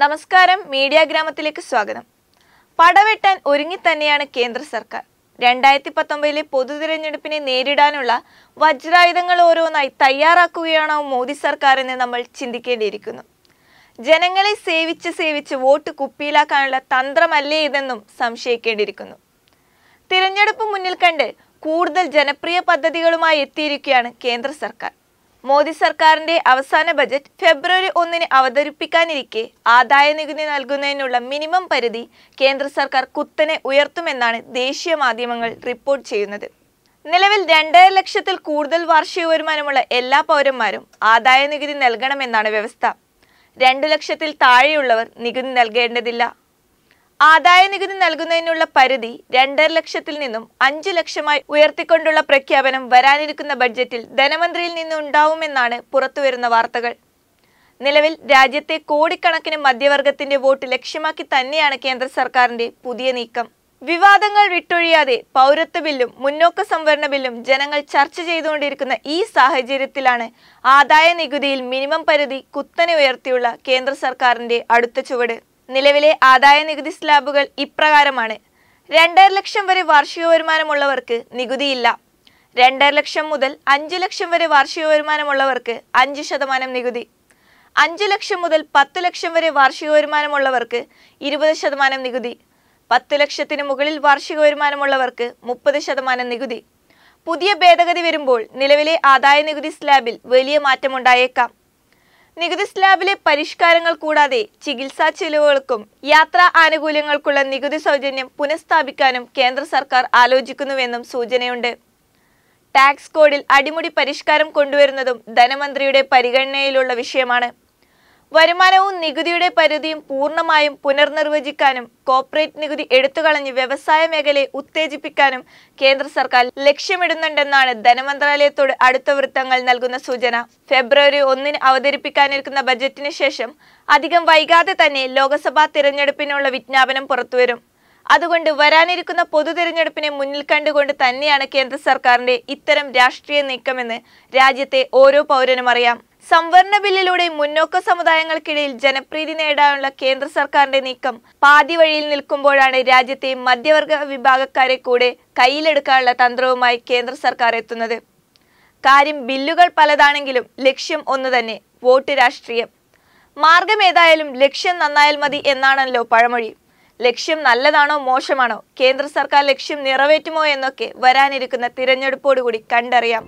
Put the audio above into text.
നമസ്കാരം മീഡിയ ഗ്രാമത്തിലേക്ക് സ്വാഗതം. പടവെട്ടാൻ ഒരുങ്ങി തന്നെയാണ് കേന്ദ്ര സർക്കാർ. രണ്ടായിരത്തി പത്തൊമ്പതിലെ പൊതു തിരഞ്ഞെടുപ്പിനെ നേരിടാനുള്ള വജ്രായുധങ്ങൾ ഓരോന്നായി തയ്യാറാക്കുകയാണോ മോദി സർക്കാർ എന്ന് നമ്മൾ ചിന്തിക്കേണ്ടിയിരിക്കുന്നു. ജനങ്ങളെ സേവിച്ച് സേവിച്ച് വോട്ട് കുപ്പിയിലാക്കാനുള്ള തന്ത്രമല്ലേ ഇതെന്നും സംശയിക്കേണ്ടിയിരിക്കുന്നു. തിരഞ്ഞെടുപ്പ് മുന്നിൽ കണ്ട് കൂടുതൽ ജനപ്രിയ പദ്ധതികളുമായി എത്തിയിരിക്കുകയാണ് കേന്ദ്ര സർക്കാർ. മോദി സർക്കാരിന്റെ അവസാന ബജറ്റ് ഫെബ്രുവരി ഒന്നിന് അവതരിപ്പിക്കാനിരിക്കെ ആദായ നികുതി നൽകുന്നതിനുള്ള മിനിമം പരിധി കേന്ദ്ര സർക്കാർ കുത്തനെ ഉയർത്തുമെന്നാണ് ദേശീയ മാധ്യമങ്ങൾ റിപ്പോർട്ട് ചെയ്യുന്നത്. നിലവിൽ രണ്ടര ലക്ഷത്തിൽ കൂടുതൽ വാർഷിക വരുമാനമുള്ള എല്ലാ പൗരന്മാരും ആദായ നികുതി നൽകണമെന്നാണ് വ്യവസ്ഥ. രണ്ടു ലക്ഷത്തിൽ താഴെയുള്ളവർ നികുതി നൽകേണ്ടതില്ല. ആദായ നികുതി നൽകുന്നതിനുള്ള പരിധി രണ്ടര ലക്ഷത്തിൽ നിന്നും അഞ്ചു ലക്ഷമായി ഉയർത്തിക്കൊണ്ടുള്ള പ്രഖ്യാപനം വരാനിരിക്കുന്ന ബഡ്ജറ്റിൽ ധനമന്ത്രിയിൽ നിന്നുണ്ടാവുമെന്നാണ് പുറത്തുവരുന്ന വാർത്തകൾ. നിലവിൽ രാജ്യത്തെ കോടിക്കണക്കിന് മധ്യവർഗത്തിന്റെ വോട്ട് ലക്ഷ്യമാക്കി തന്നെയാണ് കേന്ദ്ര സർക്കാരിന്റെ പുതിയ നീക്കം. വിവാദങ്ങൾ വിട്ടൊഴിയാതെ പൗരത്വ ബില്ലും മുന്നോക്ക സംവരണ ബില്ലും ജനങ്ങൾ ചർച്ച ചെയ്തുകൊണ്ടിരിക്കുന്ന ഈ സാഹചര്യത്തിലാണ് ആദായ നികുതിയിൽ മിനിമം പരിധി കുത്തനെ ഉയർത്തിയുള്ള കേന്ദ്ര സർക്കാരിന്റെ അടുത്ത ചുവട്. നിലവിലെ ആദായ നികുതി സ്ലാബുകൾ ഇപ്രകാരമാണ്. രണ്ടര ലക്ഷം വരെ വാർഷിക വരുമാനമുള്ളവർക്ക് നികുതിയില്ല. രണ്ടര ലക്ഷം മുതൽ അഞ്ച് ലക്ഷം വരെ വാർഷിക വരുമാനമുള്ളവർക്ക് അഞ്ച് ശതമാനം നികുതി. അഞ്ച് ലക്ഷം മുതൽ പത്ത് ലക്ഷം വരെ വാർഷിക വരുമാനമുള്ളവർക്ക് ഇരുപത് ശതമാനം നികുതി. പത്ത് ലക്ഷത്തിന് മുകളിൽ വാർഷിക വരുമാനമുള്ളവർക്ക് മുപ്പത് ശതമാനം നികുതി. പുതിയ ഭേദഗതി വരുമ്പോൾ നിലവിലെ ആദായ നികുതി സ്ലാബിൽ വലിയ മാറ്റമുണ്ടായേക്കാം. നികുതി സ്ലാബിലെ പരിഷ്കാരങ്ങൾ കൂടാതെ ചികിത്സാ ചെലവുകൾക്കും യാത്രാ ആനുകൂല്യങ്ങൾക്കുള്ള നികുതി സൗജന്യം പുനഃസ്ഥാപിക്കാനും കേന്ദ്ര സർക്കാർ ആലോചിക്കുന്നുവെന്നും സൂചനയുണ്ട്. ടാക്സ് കോഡിൽ അടിമുടി പരിഷ്കാരം കൊണ്ടുവരുന്നതും ധനമന്ത്രിയുടെ പരിഗണനയിലുള്ള വിഷയമാണ്. വരുമാനവും നികുതിയുടെ പരിധിയും പൂർണമായും പുനർനിർവചിക്കാനും കോർപ്പറേറ്റ് നികുതി എടുത്തുകളഞ്ഞ് വ്യവസായ മേഖലയെ ഉത്തേജിപ്പിക്കാനും കേന്ദ്ര സർക്കാർ ലക്ഷ്യമിടുന്നുണ്ടെന്നാണ് ധനമന്ത്രാലയത്തോട് അടുത്ത വൃത്തങ്ങൾ നൽകുന്ന സൂചന. ഫെബ്രുവരി ഒന്നിന് അവതരിപ്പിക്കാനിരിക്കുന്ന ബജറ്റിന് ശേഷം അധികം വൈകാതെ തന്നെ ലോക്സഭാ തിരഞ്ഞെടുപ്പിനുള്ള വിജ്ഞാപനം പുറത്തുവരും. അതുകൊണ്ട് വരാനിരിക്കുന്ന പൊതു തെരഞ്ഞെടുപ്പിനെ മുന്നിൽ കണ്ടുകൊണ്ട് തന്നെയാണ് കേന്ദ്ര സർക്കാരിന്റെ ഇത്തരം രാഷ്ട്രീയ നീക്കമെന്ന് രാജ്യത്തെ ഓരോ പൗരനും അറിയാം. സംവരണ ബില്ലിലൂടെ മുന്നോക്ക സമുദായങ്ങൾക്കിടയിൽ ജനപ്രീതി നേടാനുള്ള കേന്ദ്ര സർക്കാരിന്റെ നീക്കം പാതി വഴിയിൽ നിൽക്കുമ്പോഴാണ് രാജ്യത്തെ മധ്യവർഗ വിഭാഗക്കാരെ കൂടെ കയ്യിലെടുക്കാനുള്ള തന്ത്രവുമായി കേന്ദ്ര സർക്കാർ എത്തുന്നത്. കാര്യം ബില്ലുകൾ പലതാണെങ്കിലും ലക്ഷ്യം ഒന്നു തന്നെ വോട്ട് രാഷ്ട്രീയം. മാർഗം ഏതായാലും ലക്ഷ്യം നന്നായാൽ മതി എന്നാണല്ലോ പഴമൊഴി. ലക്ഷ്യം നല്ലതാണോ മോശമാണോ? കേന്ദ്ര സർക്കാർ ലക്ഷ്യം നിറവേറ്റുമോ എന്നൊക്കെ വരാനിരിക്കുന്ന തിരഞ്ഞെടുപ്പോടുകൂടി കണ്ടറിയാം.